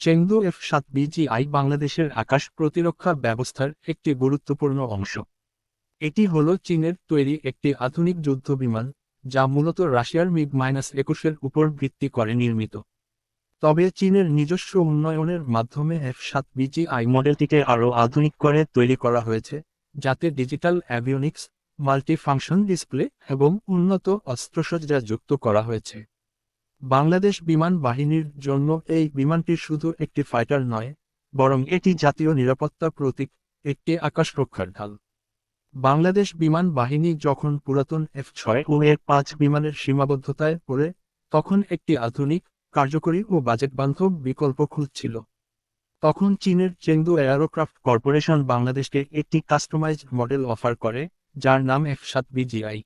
Chengdu F সাত BGI বাংলাদেশের আকাশ প্রতিরক্ষা ব্যবস্থার একটি গুরুত্বপূর্ণ অংশ। এটি হল চীনের তৈরি একটি আধুনিক যুদ্ধ বিমান, যা মূলত রাশিয়ার মিগ মাইনাস একুশের উপর ভিত্তি করে নির্মিত। তবে চীনের নিজস্ব উন্নয়নের মাধ্যমে এফ সাত বিজিআই মডেলটিকে আরও আধুনিক করে তৈরি করা হয়েছে, যাতে ডিজিটাল অ্যাভিওনিক্স, মাল্টিফাংশন ডিসপ্লে এবং উন্নত অস্ত্রসজ্জা যুক্ত করা হয়েছে। বাংলাদেশ বিমান বাহিনীর জন্য এই বিমানটি শুধু একটি ফাইটার নয়, বরং এটি জাতীয় নিরাপত্তা প্রতীক, একটি আকাশ রক্ষার ঢাল। বাংলাদেশ বিমান বাহিনী যখন পুরাতন এফ ছয় ও এর পাঁচ বিমানের সীমাবদ্ধতায় পড়ে, তখন একটি আধুনিক, কার্যকরী ও বাজেট বান্ধব বিকল্প খুঁজছিল। তখন চীনের চেংদু এয়ারোক্রাফট কর্পোরেশন বাংলাদেশকে একটি কাস্টমাইজড মডেল অফার করে, যার নাম এফ সাত বিজিআই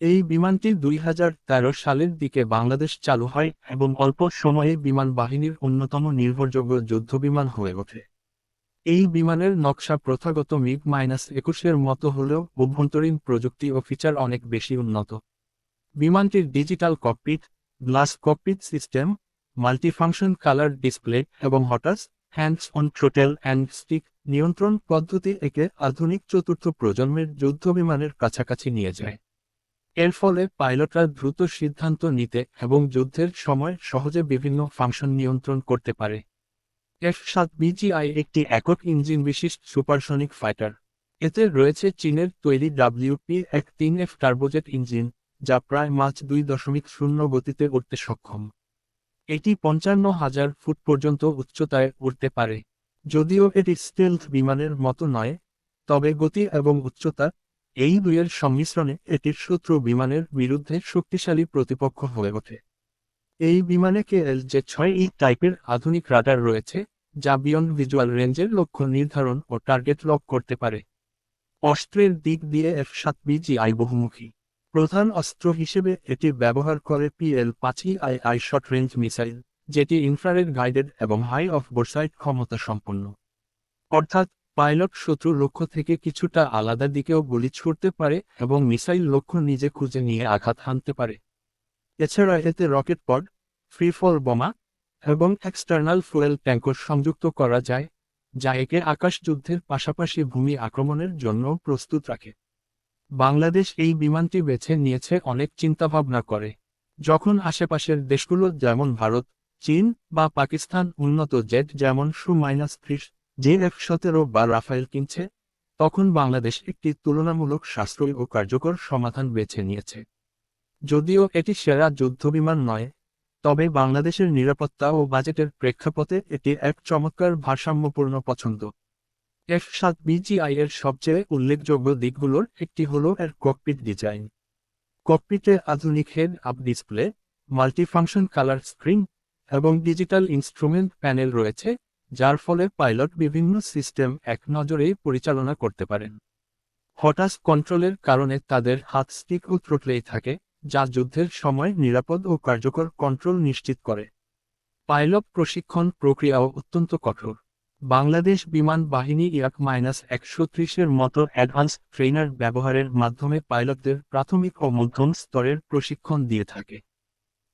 এই বিমানটি দুই হাজার তেরো সালের দিকে বাংলাদেশ চালু হয় এবং অল্প সময়ে বিমান বাহিনীর অন্যতম নির্ভরযোগ্য যুদ্ধবিমান হয়ে ওঠে। এই বিমানের নকশা প্রথাগত মিগ মাইনাস একুশের মতো হলেও অভ্যন্তরীণ প্রযুক্তি ও ফিচার অনেক বেশি উন্নত। বিমানটির digital cockpit, glass cockpit system, multifunction colour display এবং HOTAS, hands on throttle and stick নিয়ন্ত্রণ পদ্ধতি একে আধুনিক চতুর্থ প্রজন্মের যুদ্ধবিমানের কাছাকাছি নিয়ে যায়। এর ফলে পাইলটরা দ্রুত সিদ্ধান্ত নিতে এবং যুদ্ধের সময় সহজে বিভিন্ন ফাংশন নিয়ন্ত্রণ করতে পারে। এফ সাত বিজিআই একটি একক ইঞ্জিন বিশিষ্ট সুপারসনিক ফাইটার। এতে রয়েছে চীনের তৈরি ডাব্লিউপি এক তিন এফ টার্বোজেট ইঞ্জিন, যা প্রায় মাছ দুই দশমিক শূন্য গতিতে উঠতে সক্ষম। এটি পঞ্চান্ন হাজার ফুট পর্যন্ত উচ্চতায় উঠতে পারে। যদিও এটি স্টেলথ বিমানের মতো নয়, তবে গতি এবং উচ্চতা এই দুইয়ের সংমিশ্রণে এটির শত্রু বিমানের বিরুদ্ধে শক্তিশালী প্রতিপক্ষ হয়ে ওঠে। এই বিমানে কেএল যে ছয় ই টাইপের আধুনিক রাডার রয়েছে, যা বিয়ন্ড ভিজুয়াল রেঞ্জের লক্ষ্য নির্ধারণ ও টার্গেট লক করতে পারে। অস্ত্রের দিক দিয়ে এফ সাত বিজিআই বহুমুখী। প্রধান অস্ত্র হিসেবে এটি ব্যবহার করে পিএল পাঁচই I I short range missile, যেটি ইনফ্রারেড গাইডেড এবং হাই অফ বোরসাইট ক্ষমতা সম্পন্ন। অর্থাৎ পাইলট শত্রু লক্ষ্য থেকে কিছুটা আলাদা দিকেও গুলি ছুড়তে পারে এবং মিসাইল লক্ষ্য নিজে খুঁজে নিয়ে আঘাত হানতে পারে। এছাড়া এতে রকেট পড ফ্রিফল বোমা এবং এক্সটার্নাল ফুয়েল ট্যাঙ্কর সংযুক্ত করা যায়, যা একে আকাশ যুদ্ধের পাশাপাশি ভূমি আক্রমণের জন্য প্রস্তুত রাখে। বাংলাদেশ এই বিমানটি বেছে নিয়েছে অনেক চিন্তাভাবনা করে। যখন আশেপাশের দেশগুলো যেমন ভারত, চীন বা পাকিস্তান উন্নত জেট যেমন সু মাইনাস ত্রিশ জে এফ সতেরো বা রাফায়েল কিনছে, তখন বাংলাদেশ একটি তুলনামূলক সাশ্রয়ী ও কার্যকর সমাধান বেছে নিয়েছে। যদিও এটি সেরা যুদ্ধবিমান নয়, তবে বাংলাদেশের নিরাপত্তা ও বাজেটের প্রেক্ষাপটে এটি এক চমৎকার ভারসাম্যপূর্ণ পছন্দ। এফ সাত বিজিআই এর সবচেয়ে উল্লেখযোগ্য দিকগুলোর একটি হল এর ককপিট ডিজাইন ককপিটে আধুনিক head up display multifunction colour screen এবং ডিজিটাল ইনস্ট্রুমেন্ট প্যানেল রয়েছে যার ফলে পাইলট বিভিন্ন সিস্টেম এক নজরেই পরিচালনা করতে পারেন। হঠাৎ কন্ট্রোলের কারণে তাদের হাত স্টিক ও ত্রটলেই থাকে, যা যুদ্ধের সময় নিরাপদ ও কার্যকর কন্ট্রোল নিশ্চিত করে। পাইলট প্রশিক্ষণ প্রক্রিয়াও অত্যন্ত কঠোর। বাংলাদেশ বিমান বাহিনী ইয়াক মাইনাস একশো ত্রিশের মতো অ্যাডভান্স ট্রেনার ব্যবহারের মাধ্যমে পাইলটদের প্রাথমিক ও মধ্যম স্তরের প্রশিক্ষণ দিয়ে থাকে।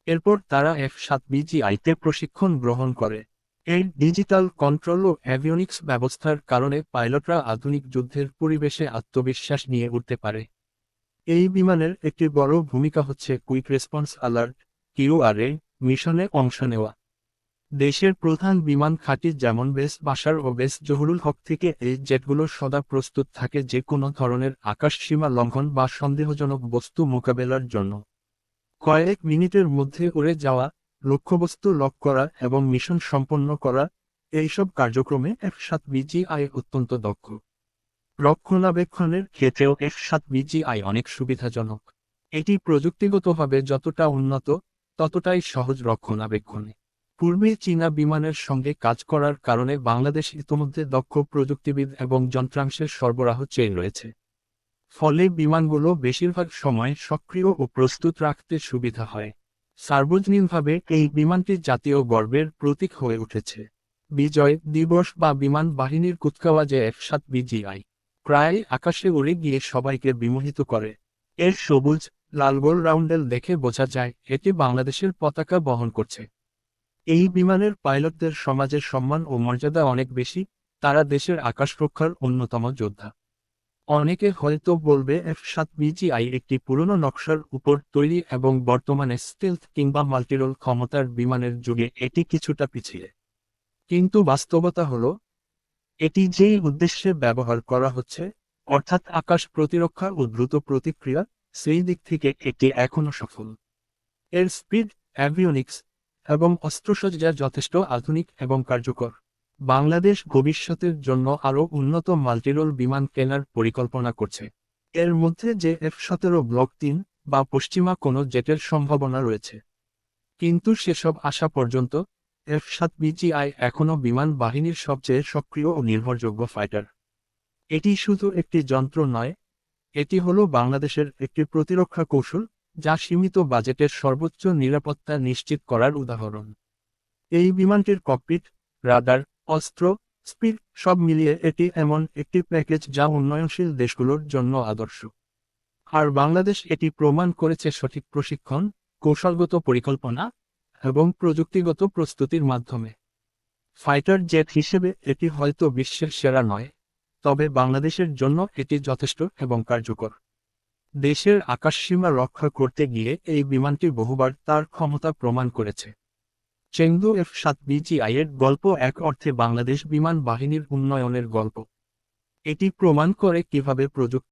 এরপর তারা এফ সাত বিজিআইতে প্রশিক্ষণ গ্রহণ করে। এই ডিজিটাল কন্ট্রোল ও অ্যাভিওনিক্স ব্যবস্থার কারণে পাইলটরা আধুনিক যুদ্ধের পরিবেশে আত্মবিশ্বাস নিয়ে উঠতে পারে। এই বিমানের একটি বড় ভূমিকা হচ্ছে কুইক রেসপন্স অ্যালার্ট কিউআরএ মিশনে অংশ নেওয়া। দেশের প্রধান বিমান খাঁটি যেমন বেস বাসার ও বেস জহুরুল হক থেকে এই জেটগুলো সদা প্রস্তুত থাকে যে কোনো ধরনের আকাশ সীমা লঙ্ঘন বা সন্দেহজনক বস্তু মোকাবেলার জন্য। কয়েক মিনিটের মধ্যে উড়ে যাওয়া লক্ষ্যবস্তু লক করা এবং মিশন সম্পন্ন করা, এইসব কার্যক্রমে এফ সাত বিজিআই অত্যন্ত দক্ষ। রক্ষণাবেক্ষণের ক্ষেত্রেও এফ সাত বিজিআই অনেক সুবিধাজনক। এটি প্রযুক্তিগতভাবে যতটা উন্নত, ততটাই সহজ রক্ষণাবেক্ষণে। পূর্বে চীনা বিমানের সঙ্গে কাজ করার কারণে বাংলাদেশ ইতোমধ্যে দক্ষ প্রযুক্তিবিদ এবং যন্ত্রাংশের সরবরাহ চেয়ে রয়েছে। ফলে বিমানগুলো বেশিরভাগ সময় সক্রিয় ও প্রস্তুত রাখতে সুবিধা হয়। সার্বজনীনভাবে এই বিমানটি জাতীয় গর্বের প্রতীক হয়ে উঠেছে। বিজয় দিবস বা বিমান বাহিনীর কুৎকাওয়াজে এফ সাত বিজিআই প্রায় আকাশে উড়ে গিয়ে সবাইকে বিমোহিত করে। এর সবুজ, লাল গোল রাউন্ডেল দেখে বোঝা যায় এটি বাংলাদেশের পতাকা বহন করছে। এই বিমানের পাইলটদের সমাজের সম্মান ও মর্যাদা অনেক বেশি, তারা দেশের আকাশ রক্ষার অন্যতম যোদ্ধা। অনেকে হয়তো বলবে এফ সাত বিজিআই একটি পুরনো নকশার উপর তৈরি এবং বর্তমানে স্টেলথ কিংবা মাল্টিরোল ক্ষমতার বিমানের যুগে এটি কিছুটা পিছিয়ে। কিন্তু বাস্তবতা হল, এটি যেই উদ্দেশ্যে ব্যবহার করা হচ্ছে, অর্থাৎ আকাশ প্রতিরক্ষা ও দ্রুত প্রতিক্রিয়া, সেই দিক থেকে এটি এখনও সফল। এর স্পিড অ্যাভিওনিক্স এবং অস্ত্রসজ্জা যথেষ্ট আধুনিক এবং কার্যকর। বাংলাদেশ ভবিষ্যতের জন্য আরও উন্নত মাল্টিরোল বিমান কেনার পরিকল্পনা করছে। এর মধ্যে যে এফ সতেরো ব্লক তিন বা পশ্চিমা কোনো জেটের সম্ভাবনা রয়েছে। কিন্তু সেসব আসা পর্যন্ত এফ সাত বিজিআই এখনও বিমান বাহিনীর সবচেয়ে সক্রিয় ও নির্ভরযোগ্য ফাইটার এটি শুধু একটি যন্ত্র নয়, এটি হল বাংলাদেশের একটি প্রতিরক্ষা কৌশল যা সীমিত বাজেটের সর্বোচ্চ নিরাপত্তা নিশ্চিত করার উদাহরণ। এই বিমানটির ককপিট রাডার অস্ত্র স্পিড সব মিলিয়ে এটি এমন একটি প্যাকেজ যা উন্নয়নশীল দেশগুলোর জন্য আদর্শ। আর বাংলাদেশ এটি প্রমাণ করেছে সঠিক প্রশিক্ষণ, কৌশলগত পরিকল্পনা এবং প্রযুক্তিগত প্রস্তুতির মাধ্যমে। ফাইটার জেট হিসেবে এটি হয়তো বিশ্বের সেরা নয়, তবে বাংলাদেশের জন্য এটি যথেষ্ট এবং কার্যকর। দেশের আকাশসীমা রক্ষা করতে গিয়ে এই বিমানটি বহুবার তার ক্ষমতা প্রমাণ করেছে। চেংদু এফ সাত বিজিআইয়ের গল্প এক অর্থে বাংলাদেশ বিমান বাহিনীর উন্নয়নের গল্প। এটি প্রমাণ করে কীভাবে প্রযুক্তি